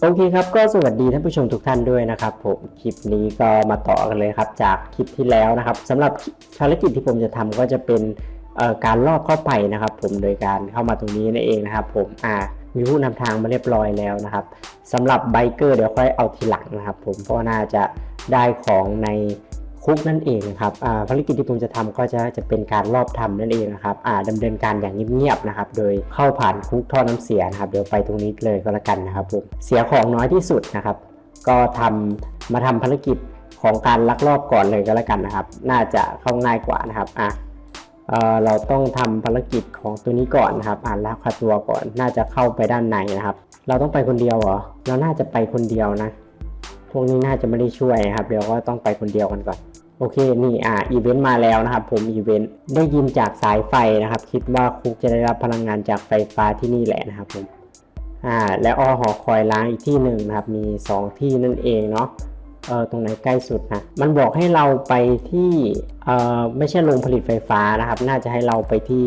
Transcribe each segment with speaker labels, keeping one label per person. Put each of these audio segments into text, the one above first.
Speaker 1: โอเคครับก็สวัสดีท่านผู้ชมทุกท่านด้วยนะครับผมคลิปนี้ก็มาต่อกันเลยครับจากคลิปที่แล้วนะครับสำหรับภารกิจที่ผมจะทำก็จะเป็นการลอบเข้าไปนะครับ ผมโดยการเข้ามาตรงนี้นั่นเองนะครับผมอ่ามีผู้นำทางมาเรียบร้อยแล้วนะครับสำหรับไบเกอร์เดี๋ยวค่อยเอาทีหลังนะครับ ผมเพราะว่าน่าจะได้ของใน คุกนั่นเองครับอ่าภารกิจที่ผมจะทำก็จะจะเป็นการลอบทำนั่นเองนะครับอ่าดำเนินการอย่างเงียบๆนะครับ โดยเข้าผ่านคุกท่อน้ำเสียนะครับ เดี๋ยวไปตรงนี้เลยก็แล้วกันนะครับผมเสียของน้อยที่สุดนะครับ ก็ทำมาทำภารกิจของการลักลอบก่อนเลยก็แล้วกันนะครับ น่าจะเข้าง่ายกว่านะครับอะเออเราต้องทำภารกิจของตัวนี้ก่อนนะครับ อ่านลักพาตัวก่อน น่าจะเข้าไปด้านในนะครับ เราต้องไปคนเดียวเหรอเราน่าจะไปคนเดียวนะพวกนี้น่าจะไม่ได้ช่วยนะครับ เดี๋ยวก็ต้องไปคนเดียวกันก่อน โอเคนี่อ่าอีเวนต์มาแล้วนะครับผมอีเวนต์ได้ยินจากสายไฟนะครับ คิดว่าคุกจะได้รับพลังงานจากไฟฟ้าที่นี่แหละนะครับผมอ่าและออหอคอยล้างอีกที่หนึ่งนะครับมี 2 ที่นั่นเองเนาะเออตรงไหนใกล้สุดนะมันบอกให้เราไปที่เอ่อไม่ใช่โรงผลิตไฟฟ้านะครับ น่าจะให้เราไปที่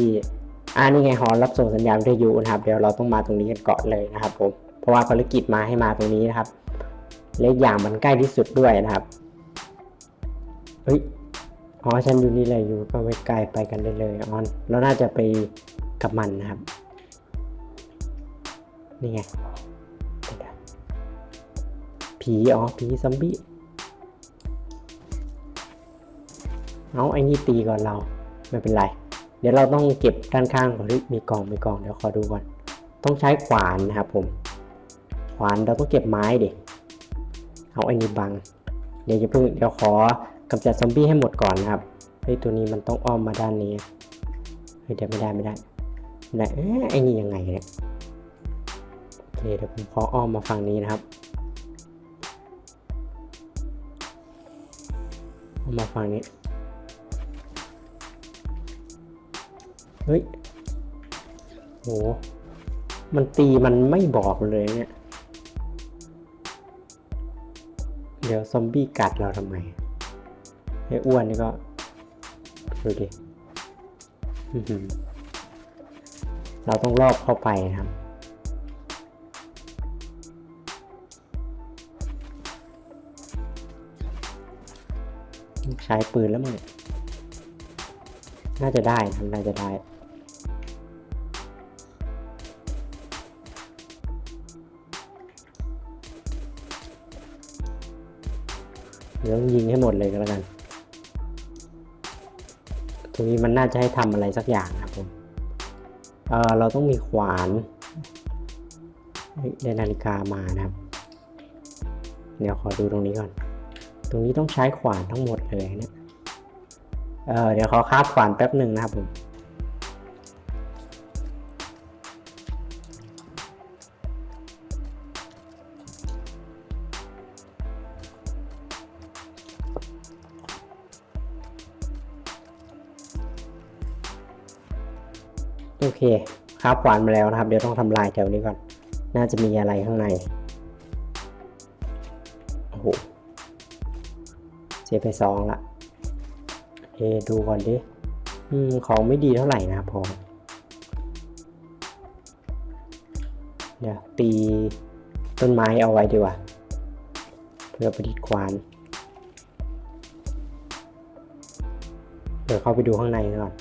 Speaker 1: อ่านี่ไงหอรับส่งสัญญาณวิทยุนะครับเดี๋ยวเราต้องมาตรงนี้กันก่อนเลยนะครับผมเพราะว่าภารกิจมาให้มาตรงนี้นะครับเล็กอย่างมันใกล้ที่สุดด้วยนะครับ ฮ้ยอ๋อฉันอยู่นี่เลยอยู่ก็ไม่ไกลไปกันได้เลยออนเราน่าจะไปกับมันนะครับ นี่ไงผีอ๋อผีซอมบี้เอาไอ้นี่ตีก่อนเราไม่เป็นไร เดี๋ยวเราต้องเก็บด้านข้างก่อนเฮ้ยมีกล่องมีกล่องเดี๋ยวขอดูก่อน ต้องใช้ขวานนะครับผม ขวานเราต้องเก็บไม้ดิเอาไอ้นี่บัง เดี๋ยวจะเพิ่งเดี๋ยวขอ กำจัดซอมบี้ให้หมดก่อนนะครับเฮ้ยตัวนี้มันต้องอ้อมมาด้านนี้เฮ้ยเดี๋ยวไม่ได้ไม่ได้ไม่ได้เอ๊ะไอ้นี่ยังไงเนี่ยโอเคเดี๋ยวผมขออ้อมมาฝั่งนี้นะครับอ้อมมาฝั่งนี้เฮ้ยโหมันตีมันไม่บอกเลยเนี่ย เดี๋ยวซอมบี้กัดเราทำไม ไอ้อ้วนนี่ก็ดูดิเราต้องรอบเข้าไปนะครับ ใช้ปืนแล้วมั้งเนี่ยน่าจะได้ทำน่าจะได้เดี๋ยวยิงให้หมดเลยก็แล้วกัน ตรงนี้มันน่าจะให้ทำอะไรสักอย่างนะครับผมเออเราต้องมีขวานได้นาฬิกามานะครับ เดี๋ยวขอดูตรงนี้ก่อน ตรงนี้ต้องใช้ขวานทั้งหมดเลยเนี่ยเออเดี๋ยวขอคาบขวานแป๊บหนึ่งนะครับผม โอเคคาบขวานมาแล้วนะครับ เดี๋ยวต้องทำลายแถวนี้ก่อน น่าจะมีอะไรข้างใน โอ้โหเจไปสองละเอดูก่อนดิ อืม ของไม่ดีเท่าไหร่นะครับผมเดี๋ยวตีต้นไม้เอาไว้ดีกว่า เพื่อประดิษฐ์ควาน เดี๋ยวเข้าไปดูข้างในก่อน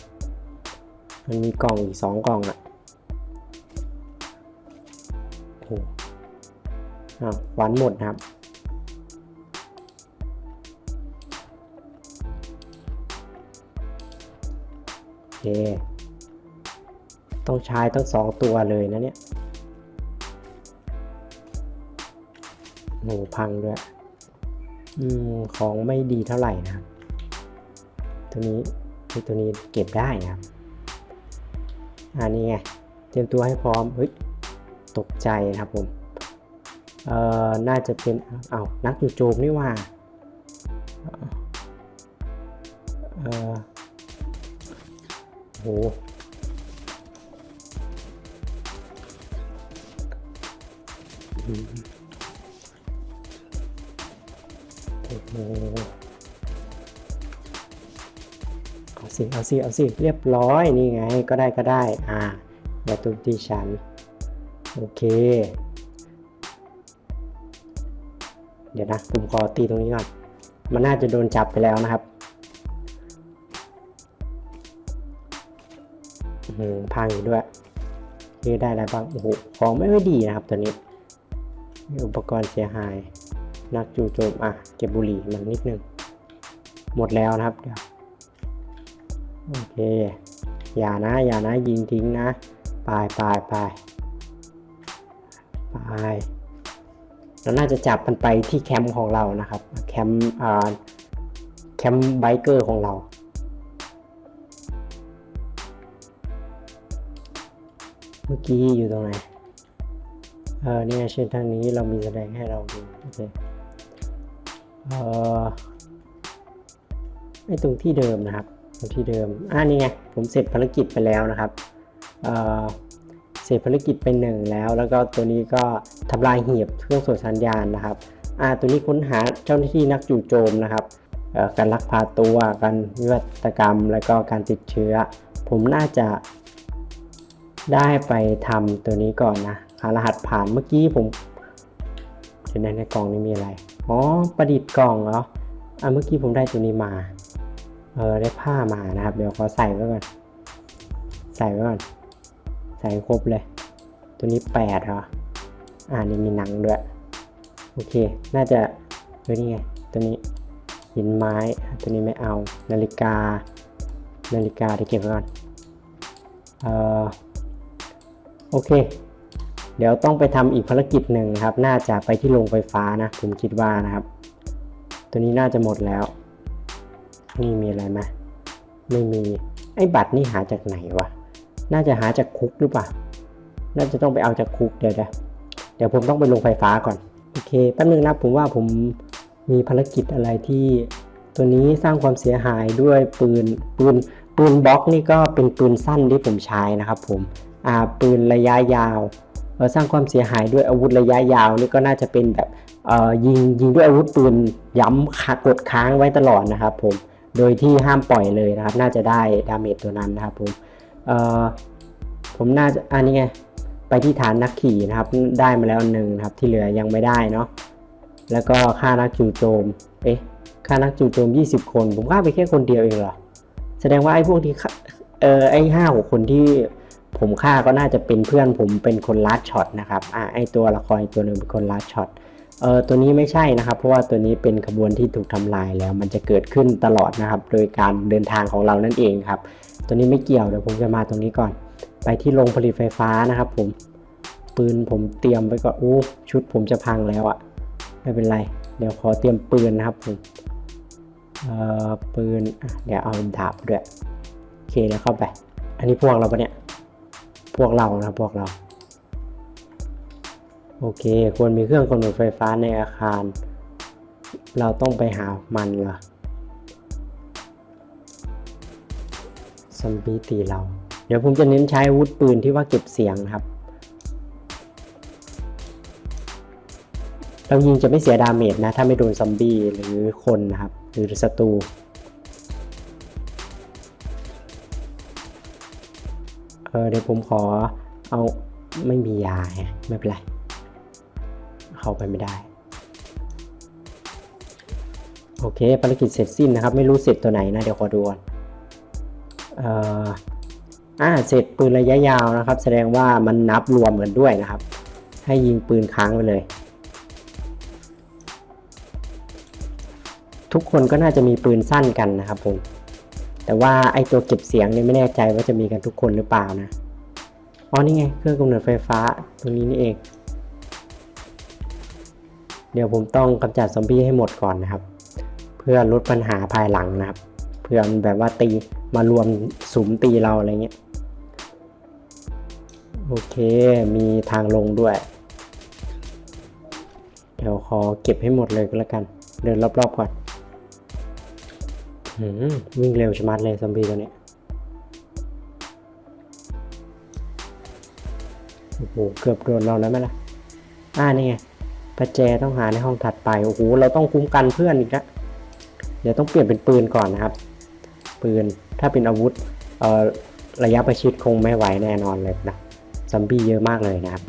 Speaker 1: มันมีกล่องอีกสองกล่องอะ่ะโอ้หอ้าวหวานหมดครับ โอเค ต้องใช้ตั้งสองตัวเลยนะเนี่ยโหพังด้วย อืม ของไม่ดีเท่าไหร่นะครับ ตัวนี้ตัวนี้เก็บได้นะครับ อันนี้ไง เตรียมตัวให้พร้อมเฮ้ยตกใจนะครับผมเอ่อน่าจะเป็นเอา้านักอยู่โจมนี่ว่าเอ่อโหโอ้โห เอาสิเอาสิเอาสิเรียบร้อยนี่ไงก็ได้ก็ได้อ่าอย่าตุมตีฉันโอเค เดี๋ยวนะผมขอตีตรงนี้ก่อนมันน่าจะโดนจับไปแล้วนะครับอื้อหือพังอยู่ด้วยนี่ได้อะไรบ้างโอ้โหของไม่ค่อยดีนะครับตัวนี้ อุปกรณ์เสียหาย นักจู่โจมอะ เก็บบุหรี่มันนิดนึง หมดแล้วนะครับเดี๋ยว โอเค อย่านะ อย่านะ ยิงทิ้งนะไปไปไปไปเราน่าจะจับมันไปที่แคมป์ของเรานะครับ แคมป์อ่าแคมป์ไบเกอร์ของเราเมื่อกี้อยู่ตรงไหน เออเนี่ยเช่นทางนี้เรามีแสดงให้เราดู โอเค เออไอตรงที่เดิมนะครับ ที่เดิมอ่านี่ไงผมเสร็จภารกิจไปแล้วนะครับเเสร็จภารกิจไปหนึ่งแล้ว แล้วก็ตัวนี้ก็ทำลายหีบเครื่องส่งสัญญาณนะครับอ่าตัวนี้ค้นหาเจ้าหน้าที่นักจู่โจมนะครับการลักพาตัวการวิวัตกรรม แล้วก็การติดเชื้อ ผมน่าจะได้ไปทำตัวนี้ก่อนนะหารหัสผ่านเมื่อกี้ผมเดี๋ยวนในกล่องนี้มีอะไร อ๋อ ประดิษฐ์กล่องเหรออะเมื่อกี้ผมได้ตัวนี้มา เออได้ผ้ามานะครับ เดี๋ยวขอใส่ไว้ก่อน ใส่ไว้ก่อน ใส่ครบเลย ตัวนี้แปดเหรอ อ่านี่มีหนังด้วย โอเค น่าจะเฮ้ยนี่ไง ตัวนี้หินไม้ ตัวนี้ไม่เอา นาฬิกา นาฬิกาที่เก็บไว้ก่อน เอ่อ โอเค เดี๋ยวต้องไปทำอีกภารกิจหนึ่งนะครับ น่าจะไปที่โรงไฟฟ้านะ ผมคิดว่านะครับ ตัวนี้น่าจะหมดแล้ว นี่มีอะไรไหมไม่มี ไอ้บัตรนี่หาจากไหนวะ น่าจะหาจากคุกหรือเปล่า น่าจะต้องไปเอาจากคุกเดี๋ยวเดี๋ยวเดี๋ยวผมต้องไปลงไฟฟ้าก่อน โอเค แป๊บนึงนะผมว่าผมมีภารกิจอะไรที่ตัวนี้สร้างความเสียหายด้วยปืน ปืน ปืนบล็อกนี่ก็เป็นปืนสั้นที่ผมใช้นะครับผม อ่า ปืนระยะยาวเออสร้างความเสียหายด้วยอาวุธระยะยาวนี่ก็น่าจะเป็นแบบเอ่อยิงยิงด้วยอาวุธปืนย้ำกดค้างไว้ตลอดนะครับผม โดยที่ห้ามปล่อยเลยนะครับ น่าจะได้ดาเมจตัวนั้นนะครับผมเอ่อผมน่าจะอันนี้ไงไปที่ฐานนักขี่นะครับ ได้มาแล้วหนึ่งนะครับ ที่เหลือยังไม่ได้เนาะแล้วก็ค่านักจู่โจมเอ๊ะค่านักจู่โจม 20 คน ผมฆ่าไปแค่คนเดียวเองเหรอแสดงว่าไอ้พวกที่เออไอ้ห้าหกคนที่ผมฆ่าก็น่าจะเป็นเพื่อนผมเป็นคนลัดช็อตนะครับอ่าไอ้ตัวละครตัวหนึ่งเป็นคนลัดช็อต เออตัวนี้ไม่ใช่นะครับ เพราะว่าตัวนี้เป็นขบวนที่ถูกทำลายแล้ว มันจะเกิดขึ้นตลอดนะครับ โดยการเดินทางของเรานั่นเองครับ ตัวนี้ไม่เกี่ยวเดี๋ยวผมจะมาตรงนี้ก่อน ไปที่โรงผลิตไฟฟ้านะครับผมปืนผมเตรียมไว้ก่อนอู้ชุดผมจะพังแล้วอะไม่เป็นไร เดี๋ยวขอเตรียมปืนนะครับผมเอ่อปืนเดี๋ยวเอาดาบด้วยโอเคแล้วเข้าไป อันนี้พวกเราปะเนี่ยพวกเรานะพวกเรา โอเค ควรมีเครื่องกำเนิดไฟฟ้าในอาคาร เราต้องไปหามันเหรอซอมบี้ตีเรา เดี๋ยวผมจะเน้นใช้วุธปืนที่ว่าเก็บเสียงครับ เรายิงจะไม่เสียดาเมจนะ ถ้าไม่โดนซอมบี้หรือคนนะครับ หรือศัตรูเออเดี๋ยวผมขอเอาไม่มียาไม่เป็นไร เข้าไปไม่ได้ โอเคภารกิจเสร็จสิ้นนะครับ ไม่รู้เสร็จตัวไหนนะ เดี๋ยวขอดูก่อนเอ่ออ่าเสร็จปืนระยะยาวนะครับ แสดงว่ามันนับรวมกันด้วยนะครับ ให้ยิงปืนค้างไปเลย ทุกคนก็น่าจะมีปืนสั้นกันนะครับผมแต่ว่าไอตัวเก็บเสียงเนี่ยไม่แน่ใจว่าจะมีกันทุกคนหรือเปล่านะอ๋อนี่ไงเครื่องกำเนิดไฟฟ้าตรงนี้นี่เอง เดี๋ยวผมต้องกำจัดซอมบี้ให้หมดก่อนนะครับ เพื่อลดปัญหาภายหลังนะครับ เพื่อมันแบบว่าตีมารวมสุมตีเราอะไรเงี้ยโอเคมีทางลงด้วย เดี๋ยวขอเก็บให้หมดเลยก็แล้วกัน เดินรอบๆก่อนวิ่งเร็วชะมัดเลยซอมบี้ตัวเนี้ยโอ้โหเกือบโดนเราแล้วไหมล่ะอ่านี่ไง ประแจต้องหาในห้องถัดไป โอ้โห เราต้องคุ้มกันเพื่อนอีกแล้วเดี๋ยวต้องเปลี่ยนเป็นปืนก่อนนะครับ ปืน ถ้าเป็นอาวุธ เอ่อ ระยะประชิดคงไม่ไหวแน่นอนเลยนะ ซอมบี้เยอะมากเลยนะครับ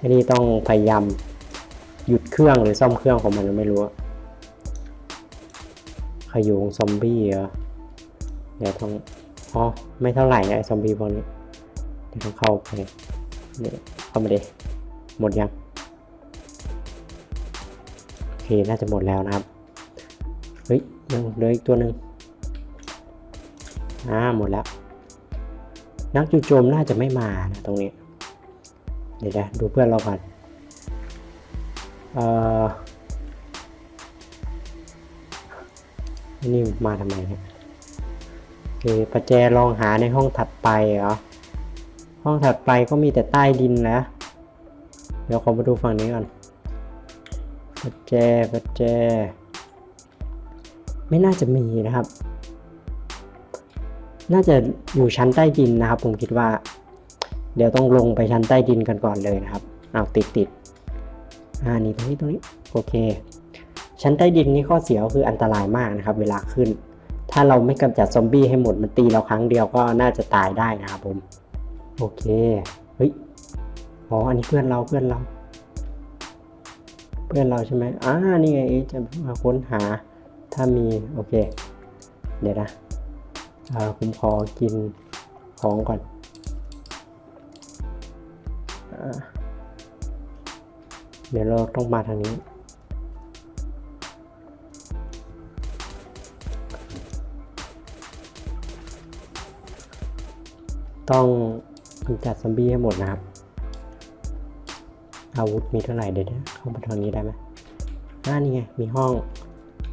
Speaker 1: อันนี้ต้องพยายามหยุดเครื่องหรือซ่อมเครื่องของมันไม่รู้อะขยงซอมบี้เหรอ เดี๋ยวต้อง อ๋อ ไม่เท่าไหร่นะไอ้ซอมบี้พวกนี้ เดี๋ยวต้องเข้าไปเนี่ยเข้ามาดิหมดยัง เคน่าจะหมดแล้วนะครับ เฮ้ยยังเหลืออีกตัวหนึ่งอ่าหมดแล้ว นักจู่โจมน่าจะไม่มานะตรงนี้ เดี๋ยวนะดูเพื่อนเราก่อนเอ่อนี่มาทำไมเนี่ยโอเคประแจลองหาในห้องถัดไปเหรอ ห้องถัดไปก็มีแต่ใต้ดินนะ เดี๋ยวขอมาดูฝั่งนี้ก่อน ประแจประแจ ไม่น่าจะมีนะครับ น่าจะอยู่ชั้นใต้ดินนะครับ ผมคิดว่า เดี๋ยวต้องลงไปชั้นใต้ดินกันก่อนเลยนะครับเอาติดติดอ่านี่ตรงนี้ตรงนี้โอเค ชั้นใต้ดินนี่ข้อเสียก็คืออันตรายมากนะครับ เวลาขึ้น ถ้าเราไม่กำจัดซอมบี้ให้หมดมันตีเราครั้งเดียวก็น่าจะตายได้นะครับผม โอเคเฮ้ยอ๋ออันนี้เพื่อนเราเพื่อนเรา เพื่อนเราใช่ไหมอ่านี่ไงจะมาค้นหาถ้ามีโอเค เดี๋ยวนะอ่าผมขอกินของก่อนอเดี๋ยวเราต้องมาทางนี้ ต้องกำจัดซอมบี้ให้หมดนะครับ อาวุธมีเท่าไหร่เดี๋ยวนะเข้ามาทางนี้ได้ไหมอ่านี่ไงมีห้อง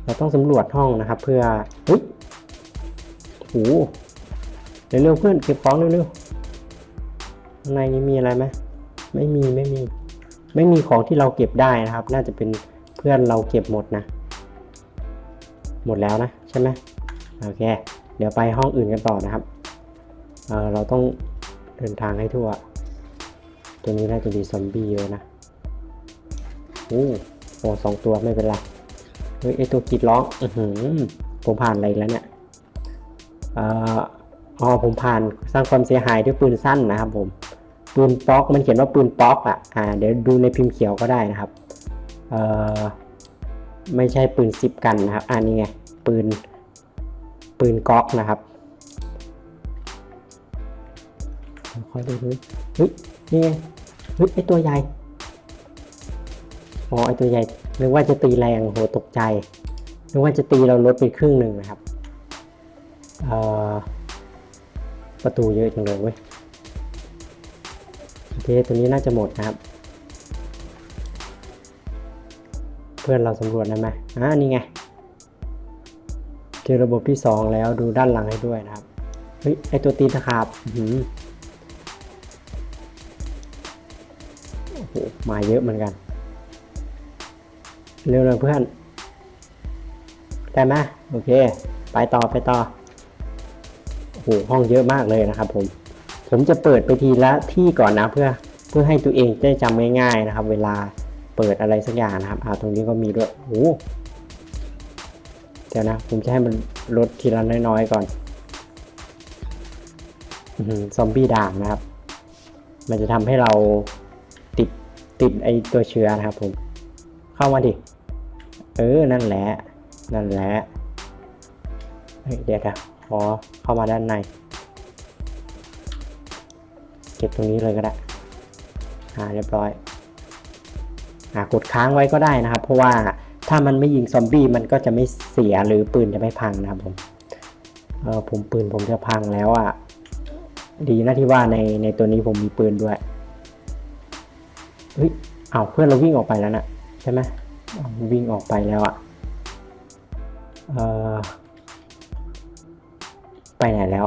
Speaker 1: เราต้องสำรวจห้องนะครับ เพื่อเฮ้ยโอ้โหเร็วๆเพื่อนเก็บของเร็วๆข้างในนี้มีอะไรไหมไม่มีไม่มี ไม่มีของที่เราเก็บได้นะครับ น่าจะเป็นเพื่อนเราเก็บหมดนะ หมดแล้วนะใช่ไหมโอเค เดี๋ยวไปห้องอื่นกันต่อนะครับเเราต้องเดินทางให้ทั่ว ตัวนี้น่าจะมีซอมบี้เยอะนะ อ้โหสองตัวไม่เป็นไร เฮ้ยไอตัวกรีดร้อง อือหือ ผมผ่านอะไรแล้วเนี่ยอ๋อผมผ่านสร้างความเสียหายด้วยปืนสั้นนะครับผม ปืนป๊อกมันเขียนว่าปืนป๊อกอะ อ่า เดี๋ยวดูในพิมพ์เขียวก็ได้นะครับ เอ่อ ไม่ใช่ปืนสิบกันนะครับ อ่านี่ไง ปืน ปืนก๊อกนะครับค่อยดูดูเฮ้ยนี่ไงเฮ้ยไอตัวใหญ่ อ๋อไอตัวใหญ่นึกว่าจะตีแรงโหตกใจนึกว่าจะตีเราลดไปครึ่งหนึ่งนะครับประตูเยอะจังเลยเว้ยโอเคตัวนี้น่าจะหมดนะครับ เพื่อนเราสำรวจได้ไหมอ่านี่ไงเจอระบบที่สองแล้วดูด้านหลังให้ด้วยนะครับเฮ้ยไอตัวตีนตะขาบหือโอ้โหมาเยอะเหมือนกัน เร็วเลยเพื่อน ได้ไหมโอเค ไปต่อไปต่อโอ้โหห้องเยอะมากเลยนะครับ ผม ผมจะเปิดไปทีละที่ก่อนนะเพื่อเพื่อให้ตัวเองได้จำง่ายๆนะครับ เวลาเปิดอะไรสักอย่างนะครับอ่าตรงนี้ก็มีด้วยโอ้โหเดี๋ยวนะผมจะให้มันลดทีละน้อยๆก่อนซอมบี้ด่างนะครับ มันจะทำให้เราติดติดไอตัวเชื้อนะครับผม เข้ามาดิ เออ นั่นแหละ นั่นแหละเดี๋ยวนะขอเข้ามาด้านใน เก็บตรงนี้เลยก็ได้อ่าเรียบร้อยอ่ากดค้างไว้ก็ได้นะครับ เพราะว่าถ้ามันไม่ยิงซอมบี้มันก็จะไม่เสียหรือปืนจะไม่พังนะครับผมเออผมปืนผมจะพังแล้วอะ ดีนะที่ว่าในในตัวนี้ผมมีปืนด้วยเฮ้ยเอาเพื่อนเราวิ่งออกไปแล้วนะใช่ไหม วิ่งออกไปแล้วอะเออไปไหนแล้ว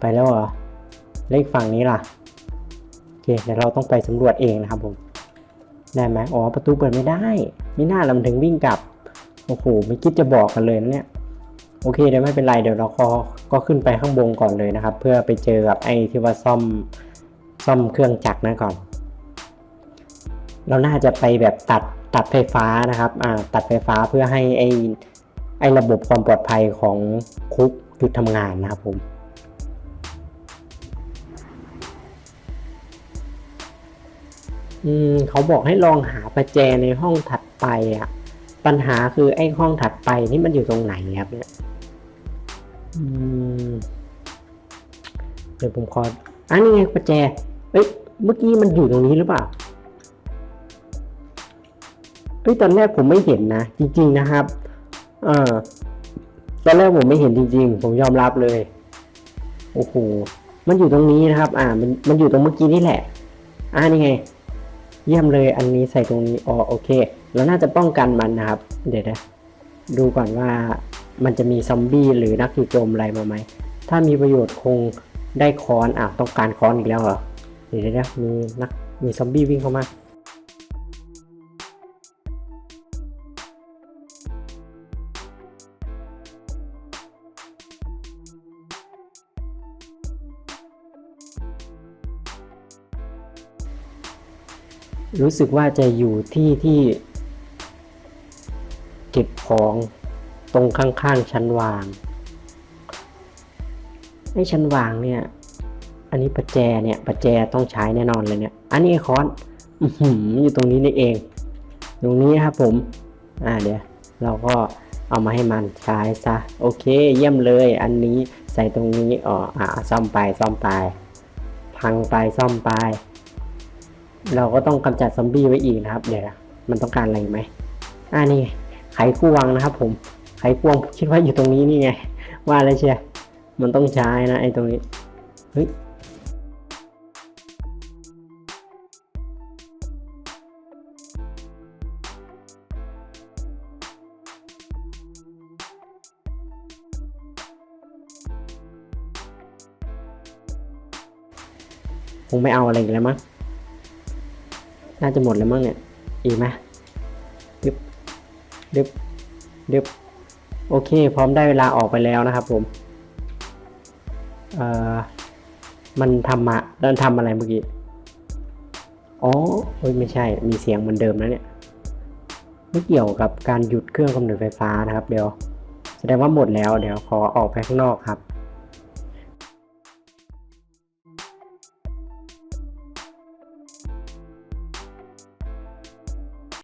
Speaker 1: ไปแล้วเหรอเลขฝั่งนี้ล่ะโอเคเดี๋ยวเราต้องไปสำรวจเองนะครับผมได้ไหมอ๋อประตูเปิดไม่ได้ ไม่น่าเราถึงวิ่งกลับโอ้โหไม่คิดจะบอกกันเลยนะเนี่ยโอเคเดี๋ยวไม่เป็นไรเดี๋ยวเราก็ก็ขึ้นไปข้างบนก่อนเลยนะครับ เพื่อไปเจอกับไอ้ที่ว่าซ่อมซ่อมเครื่องจักรนั่นก่อน เราน่าจะไปแบบตัดตัดไฟฟ้านะครับอ่าตัดไฟฟ้าเพื่อให้ไอไอระบบความปลอดภัยของคุกหยุดทำงานนะครับผมอืมเขาบอกให้ลองหาประแจในห้องถัดไปอะ ปัญหาคือไอ้ห้องถัดไปนี่มันอยู่ตรงไหนครับเนี่ยอืมเดี๋ยวผมขออันนี้ไงประแจเอ้ยเมื่อกี้มันอยู่ตรงนี้หรือเปล่า เฮ้ยตอนแรกผมไม่เห็นนะ จริง ๆนะครับเออตอนแรกผมไม่เห็นจริง ๆ ผมยอมรับเลย โอ้โห มันอยู่ตรงนี้นะครับ อ่า มัน มันอยู่ตรงเมื่อกี้นี่แหละ อ่านี่ไง เยี่ยมเลย อันนี้ใส่ตรงนี้ อ๋อ โอเคแล้วน่าจะป้องกันมันนะครับ เดี๋ยวนะดูก่อนว่ามันจะมีซอมบี้หรือนักจู่โจมอะไรมาไหม ถ้ามีประโยชน์คงได้ค้อน อะ ต้องการค้อนอีกแล้วเหรอ เดี๋ยวนะมีนัก มีซอมบี้วิ่งเข้ามา รู้สึกว่าจะอยู่ที่ที่ เก็บของตรงข้างๆชั้นวางไอ้ชั้นวางเนี่ย อันนี้ประแจเนี่ยประแจต้องใช้แน่นอนเลยเนี่ย อันนี้ไอ้คอนอือหืออยู่ตรงนี้นี่เอง ตรงนี้ครับผม อ่าเดี๋ยวเราก็เอามาให้มันใช้ซะ โอเค เยี่ยมเลย อันนี้ใส่ตรงนี้อ๋ออ่าซ่อมไปซ่อมไป พังไปซ่อมไป เราก็ต้องกำจัดซอมบี้ไว้อีกนะครับ เดี๋ยวนะมันต้องการอะไรไหมอ่านี่ไขควงนะครับ ผมไขควงคิดว่าอยู่ตรงนี้นี่ไง ว่าแล้วเชียมันต้องใช้นะไอ้ตรงนี้เฮ้ยคงไม่เอาอะไรอีกแล้วมั้ง น่าจะหมดแล้วมั้งเนี่ย อีกไหมดึบดึบดึบโอเค พร้อมได้เวลาออกไปแล้วนะครับผม เอ่อ มันทำมาแล้วทำอะไรเมื่อกี้ อ๋อเฮ้ยไม่ใช่ มีเสียงเหมือนเดิมนะเนี่ย ไม่เกี่ยวกับการหยุดเครื่องกำเนิดไฟฟ้านะครับ เดี๋ยว แสดงว่าหมดแล้ว เดี๋ยวขอออกไปข้างนอกครับ